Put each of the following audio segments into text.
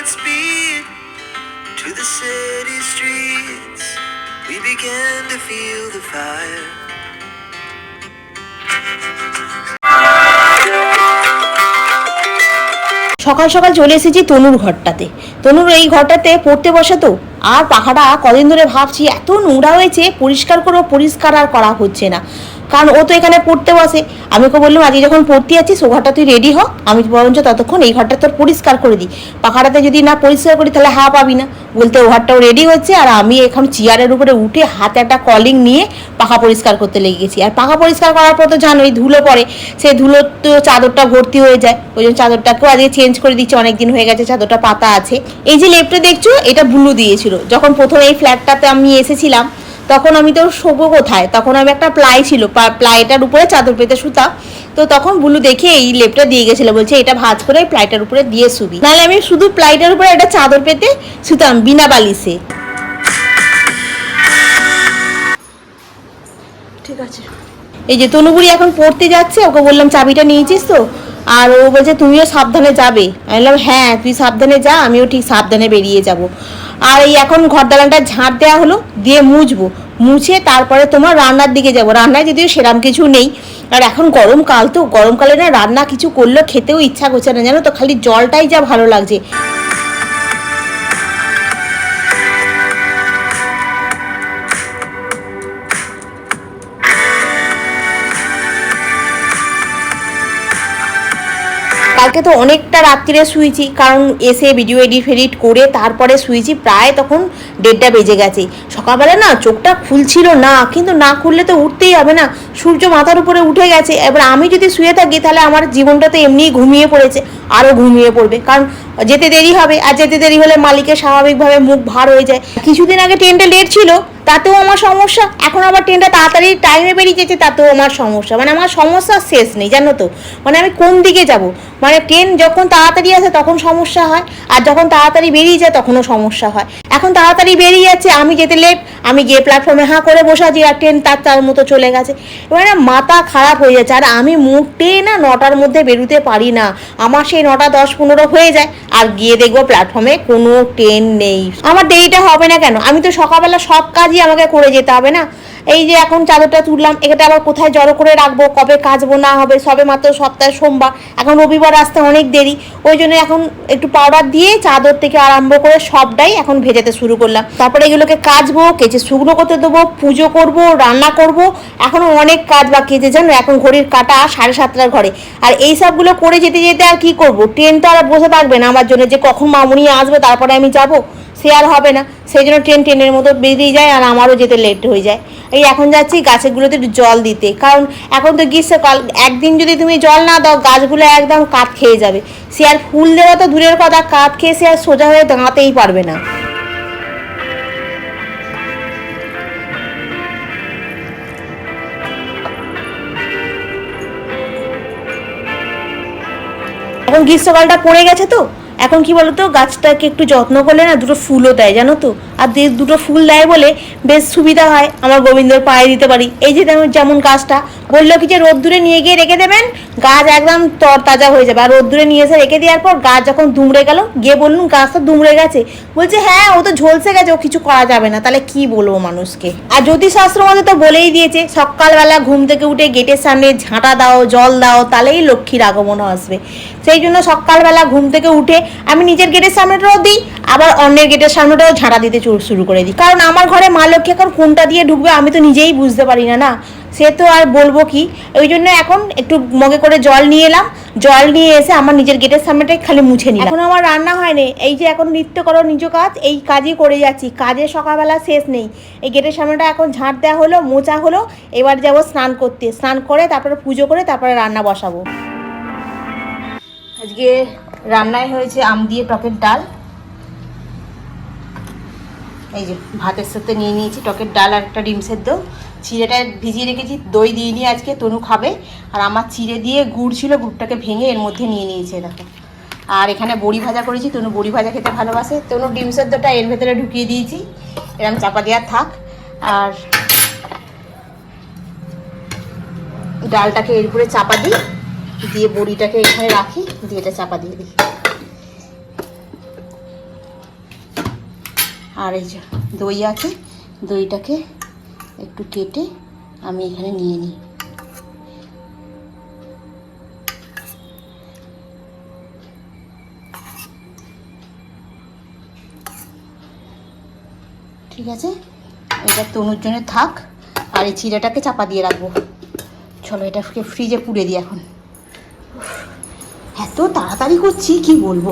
To the city streets. We began to feel the fire. সকাল সকাল চলে এসেছি তনুর ঘরটাতে তনুর এই ঘরটাতে পড়তে বসে তো আর পাখাটা কদিন ধরে ভাবছি, এত নোংরা হয়েছে, পরিষ্কার করব, পরিষ্কার আর করা হচ্ছে না কারণ ও তো এখানে পড়তে বসে আমি ওকে বললাম, আজকে যখন পড়তে যাচ্ছিস, ও ঘরটা তুই রেডি হ। আমি বরঞ্চ ততক্ষণ এই ঘরটা তোর পরিষ্কার করে দিই। পাখাটাতে যদি না পরিষ্কার করি, তাহলে হা পাবি না। বলতে ও ঘরটাও রেডি হচ্ছে আর আমি এখন চেয়ারের উপরে উঠে হাতে একটা কলিং নিয়ে পাখা পরিষ্কার করতে লেগে গেছি। আর পাখা পরিষ্কার করার পর তো জানোই, ধুলো পড়ে। সেই ধুলোর তো চাদরটা ভর্তি হয়ে যায়। ওই জন্য চাদরটাকেও আজকে চেঞ্জ করে দিচ্ছি অনেক দিন হয়ে গেছে, চাদরটা পাতা আছে। এই যে লেপটা দেখছ, এটা ব্লু দিয়েছিল। যখন প্রথম এই ফ্ল্যাটটাতে আমি এসেছিলাম তখন আমি তো শোবো কোথায়? তখন আমি একটা প্লাই ছিল প্লাইটার উপরে চাদর পেতে শুতাম তো তখন বুলু দেখে এই লেপটা দিয়ে গেছিল, বলছে এটা ভাজ করে প্লাইটার উপরে দিয়ে শুবি। নাহলে আমি শুধু প্লাইটার উপরে একটা চাদর পেতে শুতাম, বিনা বালিশে। ঠিক আছে। এই যে তনুগুড়ি এখন পড়তে যাচ্ছে, ওকে বললাম, চাবিটা নিয়েছিস তো? আর ও বলছে, তুমিও সাবধানে যাবে। আমি বললাম হ্যাঁ তুই সাবধানে যা, আমিও ঠিক সাবধানে বেরিয়ে যাব। আর এই এখন ঘর দালানটা ঝাঁট দেওয়া হলো, দিয়ে মুছবো। মুছে তারপরে তোমার রান্নার দিকে যাব। রান্নায় যদিও সেরাম কিছু নেই। আর এখন গরমকাল তো, গরমকালে না রান্না কিছু করলেও খেতেও ইচ্ছা করছে না। জানো তো, খালি জলটাই যা ভালো লাগছে। কালকে তো অনেকটা রাত্রিরে শুয়েছি, কারণ এসে ভিডিও এডিট ফেডিট করে তারপরে শুয়েছি, প্রায় তখন দেড়টা বেজে গেছে। সকালবেলা না চোখটা খুলছিল না, কিন্তু না খুললে তো উঠতেই হবে না। সূর্য মাথার উপরে উঠে গেছে, এবার আমি যদি শুয়ে থাকি তাহলে আমার জীবনটা তো এমনিই ঘুমিয়ে পড়েছে। আরও ঘুমিয়ে পড়বে। কারণ যেতে দেরি হবে, আর যেতে দেরি হলে মালিকের স্বাভাবিকভাবে মুখ ভার হয়ে যায়। কিছুদিন আগে ট্রেনটা লেট ছিল, তাতেও আমার সমস্যা। এখন আবার ট্রেনটা তাড়াতাড়ি টাইমে বেরিয়ে যেতে, তাতেও আমার সমস্যা। মানে আমার সমস্যা শেষ নেই, জানো তো? মানে আমি কোন দিকে যাব? মানে ট্রেন যখন তাড়াতাড়ি আসে, তখন সমস্যা হয়, আর যখন তাড়াতাড়ি বেরিয়ে যায়, তখনও সমস্যা হয়। এখন তাড়াতাড়ি বেরিয়ে যাচ্ছে, আমি যেতে লেট আমি গিয়ে প্ল্যাটফর্মে হাঁ করে বসে আছি, আর ট্রেন তার তার মতো চলে গেছে। এবার মাথা খারাপ হয়ে যাচ্ছে, আর আমি মুখটে না নটার মধ্যে বেরোতে পারি না। আমার সেই নটা দশ পনেরো হয়ে যায় আর গিয়ে দেখব প্ল্যাটফর্মে কোনো ট্রেন নেই। আমার দেরিটা হবে না কেন? আমি তো সকালবেলা সব কাজই আমাকে করে যেতে হবে না। এই যে এখন চাদরটা তুললাম এটা আবার কোথায় জড়ো করে রাখব, কবে কাচবো, না হবে, সবে মাত্র সপ্তাহে সোমবার। এখন রবিবার আসতে অনেক দেরি, ওই জন্য এখন একটু পাউডার দিয়ে চাদর থেকে আরম্ভ করে সবটাই এখন ভেজাতে শুরু করলাম। তারপরে এগুলোকে কাচবো, কেচে শুকনো করতে দেবো, পুজো করব, রান্না করব এখনও অনেক কাজ বাকি আছে, জানো, এখন ঘড়ির কাটা সাড়ে সাতটার ঘরে। আর এই সবগুলো করে যেতে যেতে আর কি করব? ট্রেন তো আর বসে থাকবে না আমার জন্য, যে কখন মামুনি আসবে, তারপরে আমি যাব। সে আর হবে না। সেই জন্য ট্রেন ট্রেনের মতো বেরিয়ে যায় আর আমারও যেতে লেট হয়ে যায়। এই এখন যাচ্ছি গাছগুলোতে একটু জল দিতে। কারণ এখন তো গ্রীষ্মকাল, একদিন যদি তুমি জল না দাও, গাছগুলো একদম কাঠ খেয়ে যাবে। সে আর ফুল দেওয়া তো দূরের কথা, কাঠ খেয়ে সে আর সোজা হয়ে দাঁড়াতেই পারবে না। এখন গ্রীষ্মকালটা পড়ে গেছে তো? এখন কি বলতো, গাছটাকে একটু যত্ন করলে না দুটো ফুলও দেয়, জানো তো? আর দুটো ফুল দেয় বলে বেশ সুবিধা হয়, আমার গোবিন্দর পায়ে দিতে পারি। এই যে যেমন গাছটা, বলল কি যে রোদ্দুরে নিয়ে গিয়ে রেখে দেবেন, গাছ একদম তর তাজা হয়ে যাবে। আর রোদ্দুরে নিয়ে এসে রেখে দেওয়ার পর গাছ যখন দুমড়ে গেল, গিয়ে বললুম, গাছটা দুমড়ে গেছে। বলছে হ্যাঁ ও তো ঝলসে গেছে, ও কিছু করা যাবে না। তাহলে কি বলব মানুষকে? আর জ্যোতিষশাস্ত্র মধ্যে তো বলেই দিয়েছে, সকালবেলা ঘুম থেকে উঠে গেটের সামনে ঝাঁটা দাও, জল দাও, তাহলেই লক্ষ্মীর আগমন আসবে। সেই জন্য সকালবেলা ঘুম থেকে উঠে আমি নিজের গেটের সামনেটাও দিই, আবার অন্যের গেটের সামনেটাও ঝাঁটা দিতে শুরু করে দিই। কারণ আমার ঘরে মা লক্ষ্মী এখন কোনটা দিয়ে ঢুকবে আমি তো নিজেই বুঝতে পারি না না? সে তো আর বলব কি, ওই জন্য এখন একটু মগে করে জল নিয়ে এলাম। জল নিয়ে এসে আমার নিজের গেটের সামনেটাই খালি মুছে নিলাম। এখন আমার রান্না হয়নি। এই যে এখন নিত্য করো নিজ কাজ, এই কাজই করে যাচ্ছি। কাজের সকালবেলা শেষ নেই। এই গেটের সামনেটা এখন ঝাঁট দেওয়া হলো মোচা হলো, এবার যাব স্নান করতে। স্নান করে তারপরে পুজো করে তারপরে রান্না বসাবো। আজকে রান্নায় হয়েছে আম দিয়ে টকের ডাল। এই যে ভাতের সাথে নিয়ে নিয়েছি টকের ডাল আর একটা ডিম সেদ্ধ। চিড়েটা ভিজিয়ে রেখেছি, দই দিয়ে নিয়ে আজকে তনু খাবে। আর আমার চিড়ে দিয়ে গুড় ছিল, গুড়টাকে ভেঙে এর মধ্যে নিয়ে নিয়েছে দেখো। আর এখানে বড়ি ভাজা করেছি, তনু বড়ি ভাজা খেতে ভালোবাসে। তনু ডিম সেদ্ধটা এর ভেতরে ঢুকিয়ে দিয়েছি এরকম চাপা দেওয়ার থাক। আর ডালটাকে এর উপরে চাপা দিই। দিয়ে বড়িটাকে এখানে রাখি, দিয়ে এটা চাপা দিয়ে দিই। আর এই যে দই আছে, দইটাকে একটু কেটে আমি এখানে নিয়ে নিই। ঠিক আছে? এটা তনুর জন্য থাক, আর এই চিড়েটাকে চাপা দিয়ে রাখব। চলো এটাকে ফ্রিজে পুড়ে দিই এখন। এত তাড়াতাড়ি করছি, কি বলব?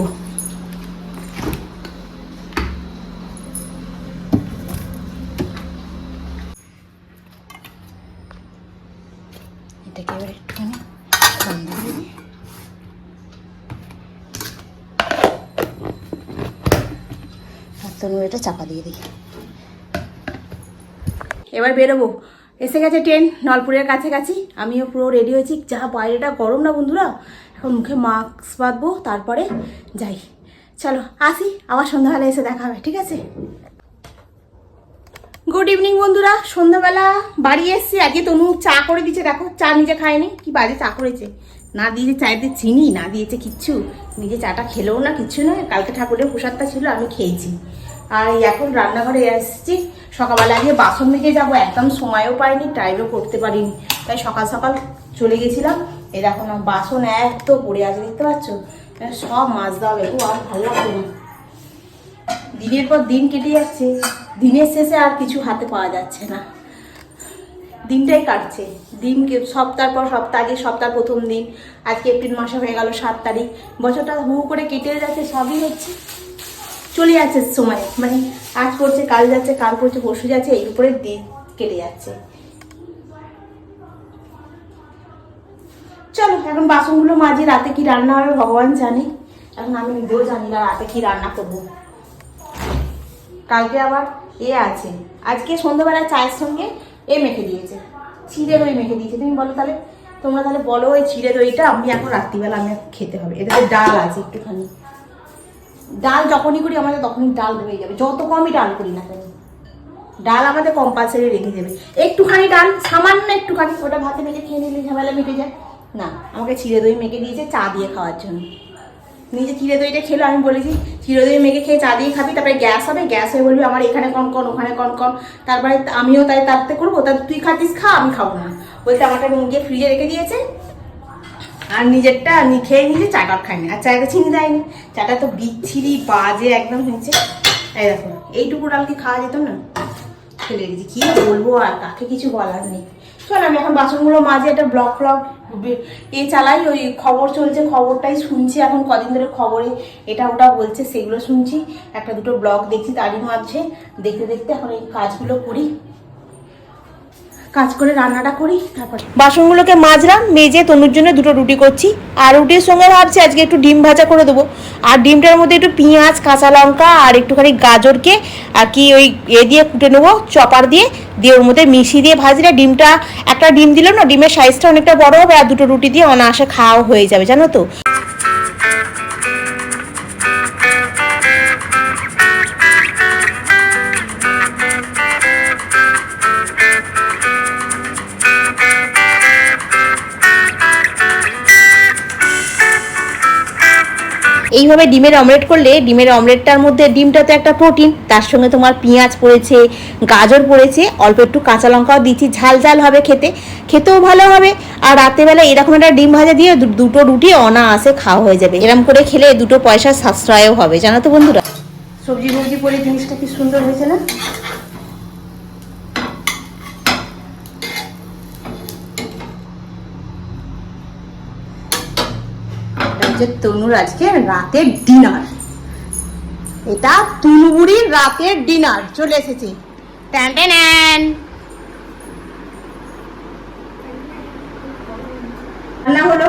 এবার এটা চাপা দিয়ে দিই। এবার বেরোবো। এসে গেছে ট্রেন, নলপুরের কাছাকাছি। আমিও পুরো রেডি হয়েছি। যা বাইরেটা গরম না বন্ধুরা? এখন মুখে মাস্ক বাঁধবো, তারপরে যাই। চলো, আসি, আবার সন্ধ্যাবেলা এসে দেখা হবে, ঠিক আছে? গুড ইভিনিং বন্ধুরা। সন্ধ্যাবেলা বাড়ি এসছি। আজকে তনু চা করে দিচ্ছে দেখো, চা নিজে খায়নি। কি বাজে চা করেছে? না দিয়েছে চায়েতে চিনি, না দিয়েছে কিচ্ছু। নিজে চাটা খেলেও না কিচ্ছু নয়। কালকে ঠাকুরের প্রসাদটা ছিল, আমি খেয়েছি। আর এখন রান্নাঘরে এসেছি। সকালবেলা আগে বাসন মেজে যাব, একদম সময়ও পাইনি টাইমও করতে পারিনি। তাই সকাল সকাল চলে গেছিলাম। এই দেখো না বাসন এক তো পড়ে আছে, দেখতে পাচ্ছ? সব মাছ হবে। খুব আর ভালো লাগছে না। দিনের পর দিন কেটে যাচ্ছে। দিনের শেষে আর কিছু হাতে পাওয়া যাচ্ছে না। দিনটাই কাটছে। দিন সপ্তাহ পর সপ্তাহ, আগে সপ্তাহ প্রথম দিন, আজকে এপ্রিল মাসে হয়ে গেল সাত তারিখ। বছরটা হু করে কেটে যাচ্ছে, সবই হচ্ছে। চলে যাচ্ছে সময়। মানে আজ পড়ছে, কাল যাচ্ছে, কাল পড়ছে, পরশু যাচ্ছে এই উপরে দিন কেটে যাচ্ছে। চলো, এখন বাসনগুলো মাঝে রাতে কি রান্না হবে ভগবান জানে। এখন আমি নিজেও জানি না রাতে কি রান্না করব। কালকে আবার এ আছে। আজকে সন্ধ্যাবেলা চায়ের সঙ্গে এ মেখে দিয়েছে। চিড়ে দই মেখে দিয়েছে। তুমি বলো তাহলে, তোমরা তাহলে বলো ওই চিড়ে দইটা আমি এখন রাত্রিবেলা আমি খেতে হবে। এটাতে ডাল আছে একটুখানি। ডাল যখনই করি, আমাদের তখনই ডাল হয়ে যাবে। যত কমই ডাল করি না কেন? ডাল আমাদের কম্পালসারি রেখে দেবে। একটুখানি ডাল, সামান্য একটুখানি, ওটা ভাতে মেখে খেয়ে নিলে ঝামেলা মিটে যায়। না, আমাকে চিড়ে দই মেখে দিয়েছে চা দিয়ে খাওয়ার জন্য। নিজে চিড়ে দইটা খেলো, আমি বলেছি চিড়ে দই মেখে খেয়ে চা দিয়ে খাবি, তারপরে গ্যাস হবে, গ্যাস হয়ে বলবি, আমার এখানে কন কন, ওখানে কন কন। তারপরে আমিও তাই তাতে করব, তা তুই খাতিস খা, আমি খাব না। বলতে আমারটা গিয়ে ফ্রিজে রেখে দিয়েছে, আর নিজেরটা নি, খেয়ে নিজে চাটা খায়নি। আর চাটা চিনি দেয়নি। চাটা তো বিচ্ছিরি বাজে, একদম হয়েছে। এই দেখো, এইটুকু ডাল কি খাওয়া যেত না? ফেলে রেখেছি কি বলব আর কাকে কিছু বলার নেই। চল আমি এখন বাসনগুলো মাঝে একটা ব্লগ ফ্লগ এ চালাই, ওই খবর চলছে, খবরটাই শুনছি এখন কদিন ধরে খবরে। এটা ওটা বলছে, সেগুলো শুনছি। একটা দুটো ব্লগ দেখছি তারই মাঝে। দেখতে দেখতে এখন এই কাজগুলো করি। কাজ করে রান্নাটা করি, তারপর বাসনগুলোকে মাজলাম, মেজে তনুর জন্য দুটো রুটি করছি। আর রুটির সঙ্গে ভাবছি আজকে একটু ডিম ভাজা করে দেবো। আর ডিমটার মধ্যে একটু পেঁয়াজ, কাঁচা লঙ্কা আর একটুখানি গাজরকে, আর কি ওই এ দিয়ে কুটে নেব, চপার দিয়ে। দিয়ে ওর মধ্যে মিশিয়ে দিয়ে ভাজলে ডিমটা, একটা ডিম দিলেও না, ডিমের সাইজটা অনেকটা বড় হবে, আর দুটো রুটি দিয়ে অনায়াসে খাওয়া হয়ে যাবে, জানো তো? এইভাবে ডিমের অমলেট করলে ডিমের অমলেটটার মধ্যে ডিমটা তো একটা প্রোটিন তার সঙ্গে তোমার পেঁয়াজ পড়েছে, গাজর পড়েছে, অল্প একটু কাঁচা লঙ্কাও দিচ্ছি, ঝাল ঝাল হবে খেতে, খেতেও ভালো হবে। আর রাতেবেলা এরকম একটা ডিম ভাজা দিয়ে দুটো রুটি অনায়াসে খাওয়া হয়ে যাবে। এরকম করে খেলে দুটো পয়সা সাশ্রয়ও হবে, জানো তো বন্ধুরা? সবজি ফবজি পরে জিনিসটা কি সুন্দর হয়েছে না? হচ্ছে তনুর আজকে রাতের ডিনার এটা তুনুবুড়ির রাতের ডিনার চলে এসেছে। রান্না হলো।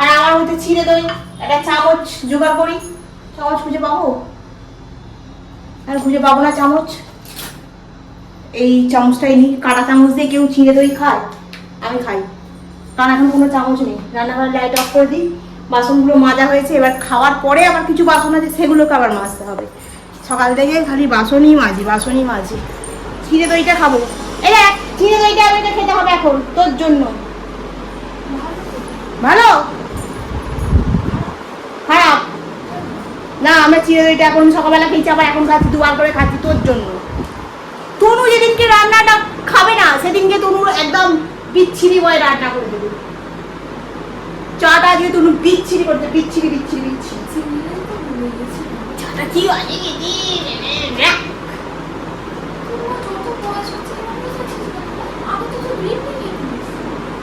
আর আমার মধ্যে ছিঁড়ে দই, একটা চামচ জোগাড় করি। চামচ খুঁজে পাবো? আর খুঁজে পাবো না চামচ। এই চামচটাই নিই কাটা চামচ দিয়ে কেউ ছিঁড়ে দই খায়, আমি খাই। কারণ এখন কোনো চামচ নেই। রান্নাঘরের লাইট অফ করে দিই। বাসনগুলো মাজা হয়েছে, এবার খাওয়ার পরে আবার কিছু বাসন আছে, সেগুলোকে আবার মাজতে হবে। সকাল থেকে খালি বাসনই মাজি বাসনই মাজি। চিড়ে দইটা খাব। এই চিড়ে দইটা আমি খেতে হবে এখন, তোর জন্য। ভালো? খারাপ? না, আমরা চিড়ে দইটা এখন সকালবেলা খেয়েছি, আবার এখন খাচ্ছি, দুবার করে খাচ্ছি, তোর জন্য। তনু যেদিনকে রান্নাটা খাবে না, সেদিনকে তনু একদম বিচ্ছিরি বয় রান্না করে দেবে। চাটা আজকে তনু বিচ্ছিরি করতে বিচ্ছিরি বিচ্ছিরি বিচ্ছিরি। চাটা কি হচ্ছে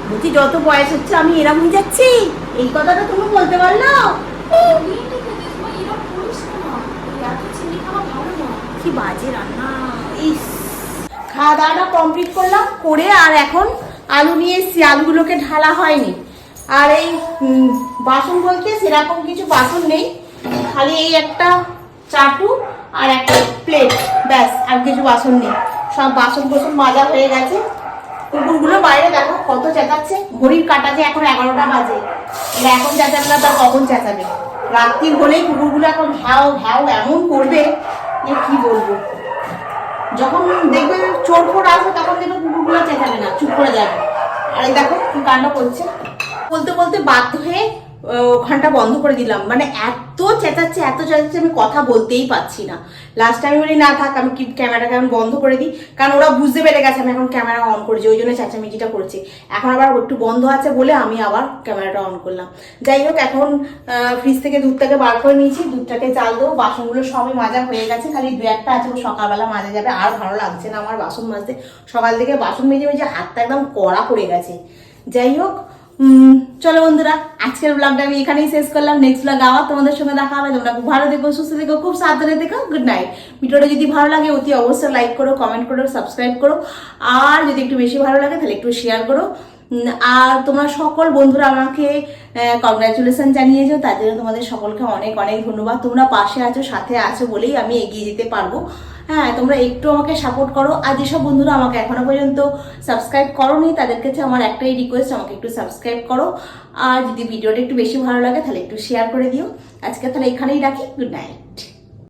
বলছি যত বয়স হচ্ছে আমি এরকম হয়ে যাচ্ছি? এই কথাটা তুমি বলতে পারল? কি বাজে রান্না খাওয়া দাওয়াটা কমপ্লিট করলাম করে আর এখন আলু নিয়ে এসছি আলুগুলোকে ঢালা হয়নি। আর এই বাসন বলতে সেরকম কিছু বাসন নেই। খালি এই একটা চাটু আর একটা প্লেট ব্যাস, আর কিছু বাসন নেই। সব বাসন কোসন মাজা হয়ে গেছে। কুকুরগুলো বাইরে দেখো কত চেঁচাচ্ছে। ঘড়ির কাটা যে এখন এগারোটা বাজে। এখন চেঁচাবে না তার কখন চেঁচাবে? রাত্রি হলেই কুকুরগুলো এখন ভ্যাও ভ্যাও এমন করবে যে কি বলব। যখন দেখবে চোর ফোর আসবে, তখন দেখবে কুকুরগুলো চেঁচাবে না, চুপ করে যাবে। আর এই দেখো কি কাণ্ড করছে। বলতে বলতে বাধ্য হয়ে ওখানটা বন্ধ করে দিলাম। মানে এত চেঁচাচ্ছে এত চেঁচাচ্ছে আমি কথা বলতেই পারছি না। লাস্ট টাইম বলি, না থাক, আমি কি ক্যামেরাটাকে আমি বন্ধ করে দিই? কারণ ওরা বুঝতে পেরে গেছে, আমি এখন ক্যামেরা অন করেছি, ওই জন্য চেঁচামেচিটা করছি। এখন আবার একটু বন্ধ আছে বলে আমি আবার ক্যামেরাটা অন করলাম। যাই হোক, এখন ফ্রিজ থেকে দুধটাকে বার করে নিয়েছি। দুধটাকে চাল দেবো, বাসনগুলো সবই মাজা হয়ে গেছে। খালি দু একটা আছে সকালবেলা মাজা যাবে, আর ভালো লাগছে না আমার বাসন মাজতে। সকাল থেকে বাসন মেজে মেজে হাতটা একদম কড়া পড়ে গেছে। যাই হোক চলো বন্ধুরা, আজকের ব্লগটা আমি এখানেই শেষ করলাম। নেক্সট ব্লগ আবার তোমাদের সঙ্গে দেখা হবে। তোমরা খুব ভালো দেখো সুস্থ দেখো খুব সাবধানে দেখো গুড নাইট ভিডিওটা যদি ভালো লাগে, অতি অবশ্যই লাইক করো কমেন্ট করো সাবস্ক্রাইব করো। আর যদি একটু বেশি ভালো লাগে, তাহলে একটু শেয়ার করো। আর তোমরা সকল বন্ধুরা আমাকে কংগ্রাচুলেশন জানিয়েছো। তার জন্য তোমাদের সকলকে অনেক অনেক ধন্যবাদ। তোমরা পাশে আছো, সাথে আছো বলেই আমি এগিয়ে যেতে পারব। হ্যাঁ তোমরা একটু আমাকে সাপোর্ট করো। আর যেসব বন্ধুরা আমাকে এখনও পর্যন্ত সাবস্ক্রাইব করোনি, তাদের কাছে আমার একটাই রিকোয়েস্ট আমাকে একটু সাবস্ক্রাইব করো। আর যদি ভিডিওটা একটু বেশি ভালো লাগে, তাহলে একটু শেয়ার করে দিও। আজকে তাহলে এখানেই রাখি। Good night